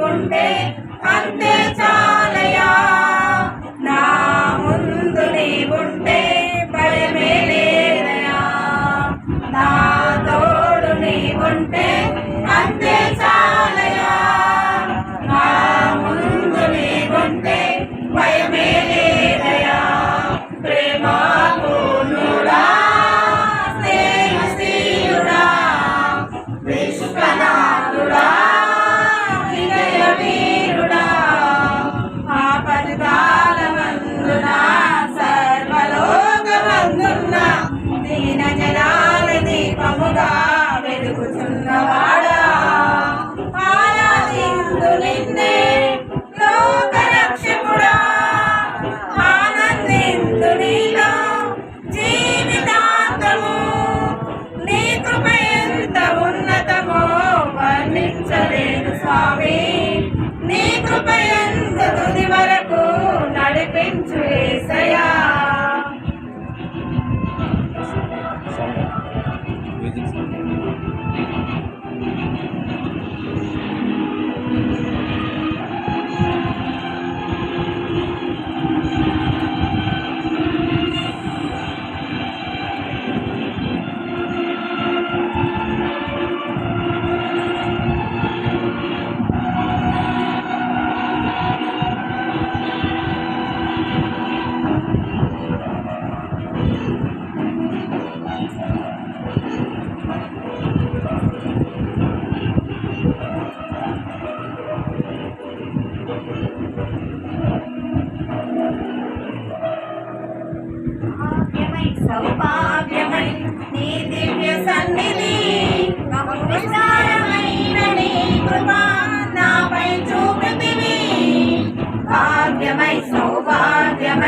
கொண்டே அந்த Hallelujah.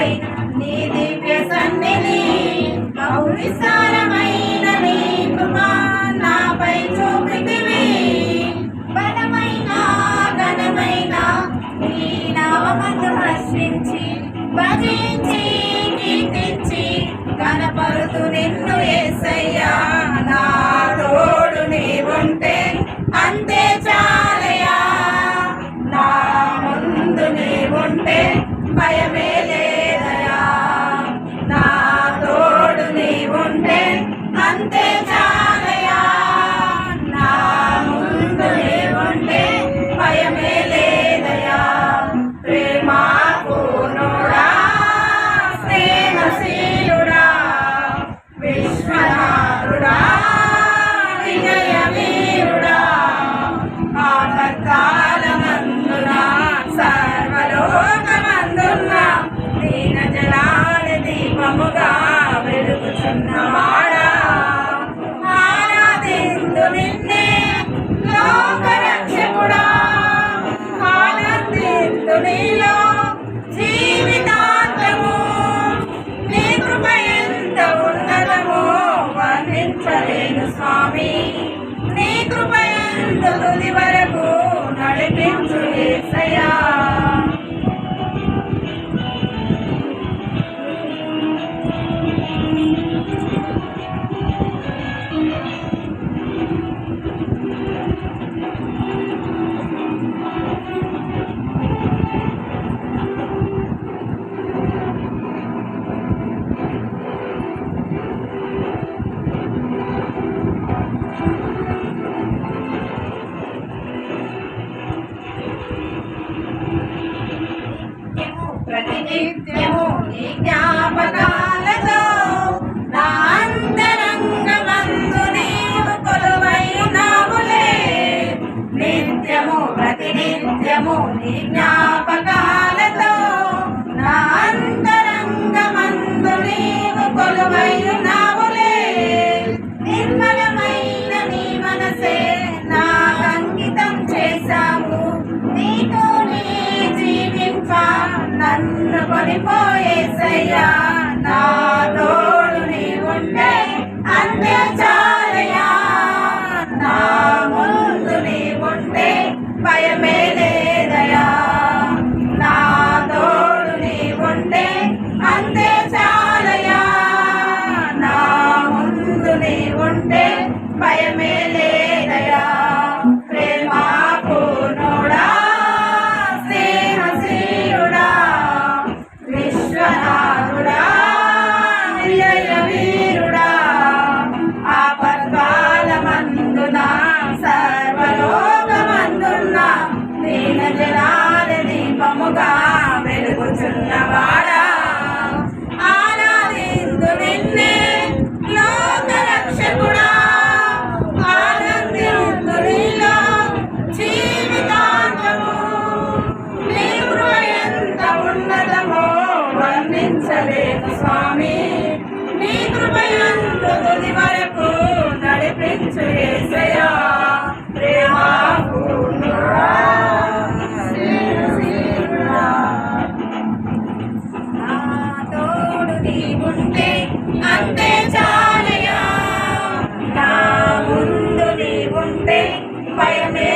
విశాలమై నీ దివ్య సన్నిధి బహు విశాలమైన నీ కృప నాపై చూపితివి. బలమైన ఘనమైన నీ నామమందు హర్షించి భజే స్వామి నీ కృపయందు వరకు నడిపించు ఏసయా నిత్యము జ్ఞాపకాలతో నా అంతరంగమందు నీవు కొలువైనావులే నిర్మలమైన నీ మనసే నా అంకితం చేశావు. నీతో నీ జీవింప నన్ను కొనిపోయేసయ్యా నా తోడు నీ ఉండే నా ముందు భయమే Spider-Man.